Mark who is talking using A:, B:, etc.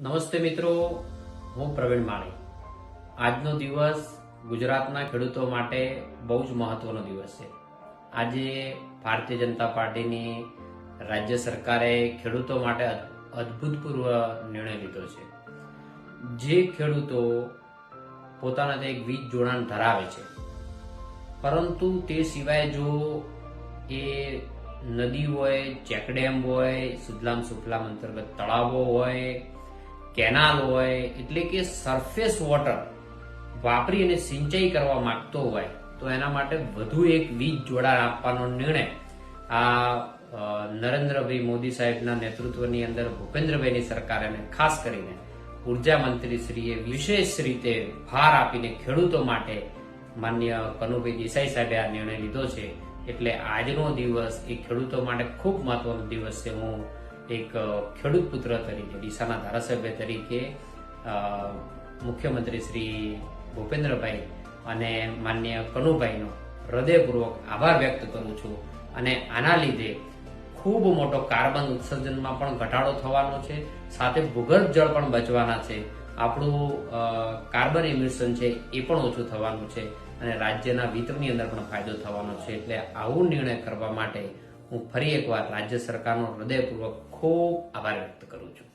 A: નમસ્તે મિત્રો, હું પ્રવીણ માળી. આજનો દિવસ ગુજરાતના ખેડૂતો માટે બહુ જ મહત્વનો દિવસ છે. આજે ભારતીય જનતા પાર્ટીની રાજ્ય સરકારે ખેડૂતો માટે અદ- અદભૂતપૂર્વ નિર્ણય લીધો છે. જે ખેડૂતો પોતાના તે એક વીજ જોડાણ ધરાવે છે. પરંતુ તે સિવાય જો એ નદી હોય, ચેકડેમ હોય સુદલામ સુફલામ અંતર્ગત તળાવો હોય કેનાલ હોય, એટલે કે સરફેસ વોટર વાપરી અને સિંચાઈ કરવા માંગતો હોય, તો એના માટે વધુ એક વીજ જોડાણ આપવાનો નિર્ણય આ નરેન્દ્રભાઈ મોદી સાહેબના નેતૃત્વની અંદર ભૂપેન્દ્રભાઈની સરકારે અને ખાસ કરીને ઊર્જા મંત્રી શ્રીએ વિશેષ રીતે ભાર આપીને ખેડૂતો માટે માન્ય કનુભાઈ દેસાઈ સાહેબે આ નિર્ણય લીધો છે. એટલે આજનો દિવસ એ ખેડૂતો માટે ખૂબ મહત્વનો દિવસ છે. હું એક ખેડૂત પુત્ર તરીકે, ડીસાના ધારાસભ્ય તરીકે મુખ્યમંત્રી શ્રી ભૂપેન્દ્રભાઈ અને માન્ય કનુભાઈનો હૃદયપૂર્વક આભાર વ્યક્ત કરું છું. અને આના લીધે ખૂબ મોટો કાર્બન ઉત્સર્જનમાં પણ ઘટાડો થવાનો છે. સાથે ભૂગર્ભ જળ પણ બચવાના છે. આપણું કાર્બન ઇમિશન છે એ પણ ઓછું થવાનું છે અને રાજ્યના વિતરણની અંદર પણ ફાયદો થવાનો છે. એટલે આવું નિર્ણય કરવા માટે હું ફરી એકવાર રાજ્ય સરકારનો હૃદયપૂર્વક ખૂબ આભાર વ્યક્ત કરું છું